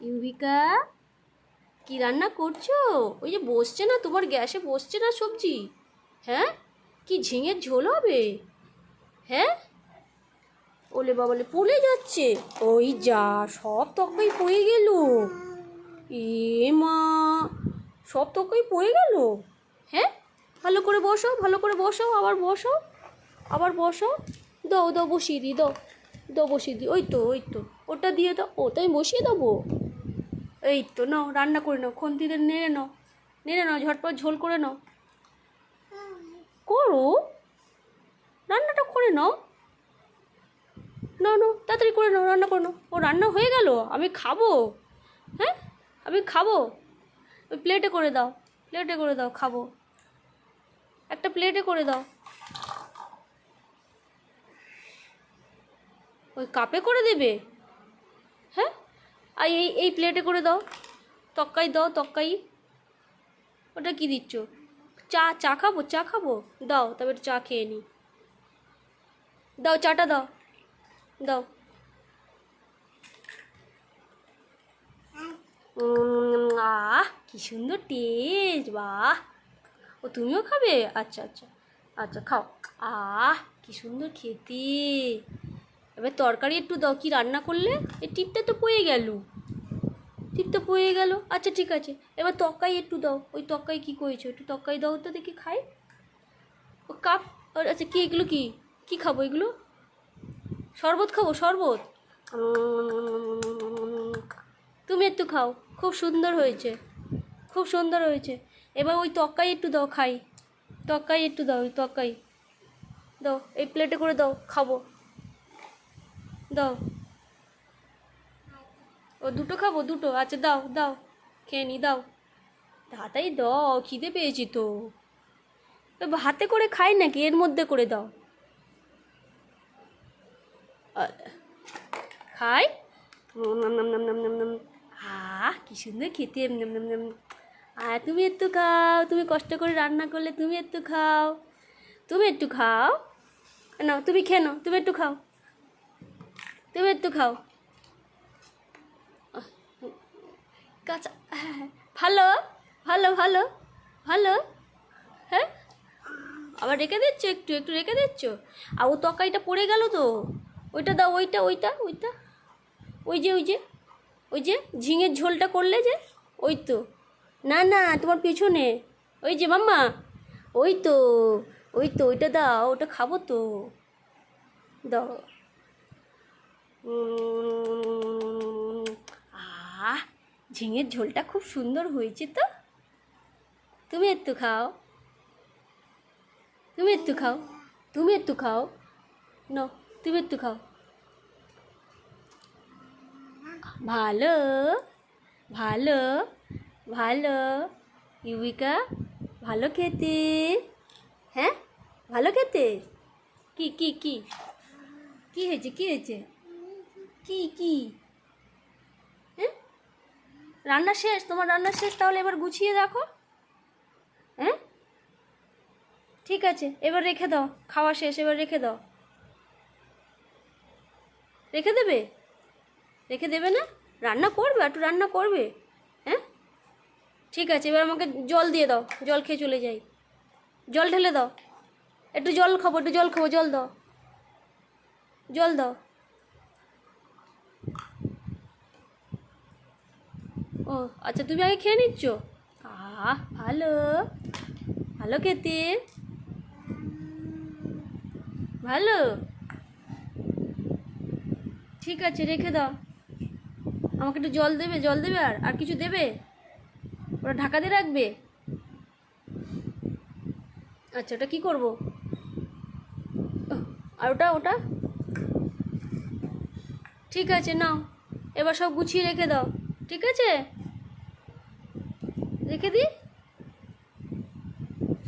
Eureka, কি রান্না করছ? ওই যে বসছে না, তোমার গ্যাসে বসছে না সবজি? হ্যাঁ? কি ঝিঙের ঝোল হবে? হ্যাঁ? ওলে বাবালে পুড়ে যাচ্ছে। ওই যা, সব তকাই পড়ে গেল। এ মা, সব তকই পড়ে গেল? হ্যাঁ? ভালো করে বসো, ভালো করে বসো, আবার বসো আবার বসো। দাও দাও, বসিয়ে দিই, দাও দাও, বসিয়ে দিই। ওই তো ওই তো, ওটা দিয়ে দাও, ওটাই বসিয়ে দেবো। এই তো নাও, রান্না করে নাও খন্তিতে নেড়ে নাও নেড়ে নাও, ঝটপট ঝোল করে নাও। করো? রান্নাটা করে নাও। নাও নাও, তাড়াতাড়ি করে নাও, রান্না করে নাও। ও, রান্না হয়ে গেল? আমি খাব? হ্যাঁ? আমি খাব? ওই প্লেটে করে দাও প্লেটে করে দাও, খাব। একটা প্লেটে করে দাও। ওই কাপে করে দেবে? আর এই এই প্লেটে করে দাও। তক্কাই দাও, তক্কাই। ওটা কি দিচ্ছ? চা চা খাব চা খাব? দাও, তবে চা খেয়ে নিই দাও, চাটা দাও। দাও। আহ, কি সুন্দর টেস্ট বাহ। ও, তুমিও খাবে? আচ্ছা আচ্ছা। আচ্ছা খাও। আহ, কি সুন্দর খেতে। এবার তরকারি একটু দাও, কি রান্না করলে? এই টিপটা তো পয়ে গেল। টিপটা পয়ে গেল। আচ্ছা ঠিক আছে। এবার তক্কাই একটু দাও। ওই তক্কাই কি করেছ? একটু তক্কাই দাও তো দেখি খাই। ও কাপ আচ্ছা কি এগুলো কি? কি খাব এগুলো? শরবত খাব, শরবত? তুমি একটু খাও। খুব সুন্দর হয়েছে। খুব সুন্দর হয়েছে। এবার ওই তক্কাই একটু দাও, খাই। তক্কাই একটু দাও, ওই তক্কাই দাও, এই প্লেটে করে দাও, খাব। দাও। ও দুটো খাব দুটো। আচ্ছা দাও দাও। খেয়ে নি দাও। তাড়াতাড়ি দাও খিদে পেয়েছি তো। হাতে করে খাই নাকি? এর মধ্যে করে দাও। খাই? নাম নাম নাম নাম নাম নাম। আহ কি সুন্দর খেতে। নাম নাম নাম। আর তুমি একটু খাও তুমি কষ্ট করে রান্না করলে তুমি একটু খাও। তুমি একটু খাও। নাও তুমি খেয়ে নাও তুমি একটু খাও। তুমি একটু খাও। কাঁচা হ্যাঁ, ভালো ভালো ভালো ভালো হ্যাঁ? আবার রেখে দিচ্ছ একটু একটু রেখে দিচ্ছ? আর ও তরকারিটা পড়ে গেল তো। ওইটা দাও ওইটা ওইটা ওইটা। ওই যে ওই যে ওই যে ঝিঙের ঝোলটা করলে যে ওই তো। না না তোমার পিছনে। ওই যে মাম্মা ওই তো ওই তো ওইটা দাও ওটা খাব তো। দাও। আহ, ঝিঙের ঝোলটা খুব সুন্দর হয়েছে তো। তুমি একটু খাও। তুমি একটু খাও। তুমি একটু খাও। ন, তুমি একটু খাও। ভালো ভালো ভালো। ইউবিকা, ভালো খেতে। হ্যাঁ ভালো খেতে? কি কি কি? কি হয়েছে কি হয়েছে? কি কি? হ্যাঁ? রান্না শেষ? তোমার রান্না শেষ? তাহলে এবার গুছিয়ে রাখো। হ্যাঁ? ঠিক আছে, এবার রেখে দাও। খাওয়া শেষ, এবার রেখে দাও। রেখে দেবে? রেখে দেবে না? রান্না করবে? একটু রান্না করবে? হ্যাঁ? ঠিক আছে, এবার আমাকে জল দিয়ে দাও। জল খেয়ে চলে যাই। জল ঢেলে দাও। একটু জল খাব, একটু জল খাব, জল দাও। জল দাও। ও আচ্ছা তুমি আগে খেয়ে নিচ্ছ? আহ, ভালো। ভালো খেতে। ভালো। ঠিক আছে, রেখে দাও। আমাকে একটু জল দেবে জল দেবে আর আর কিছু দেবে? ওটা ঢাকা দিয়ে রাখবে? আচ্ছা ওটা কী করব? আর ওটা ওটা? ঠিক আছে, নাও। এবার সব গুছিয়ে রেখে দাও। ঠিক আছে? রেখে দিই?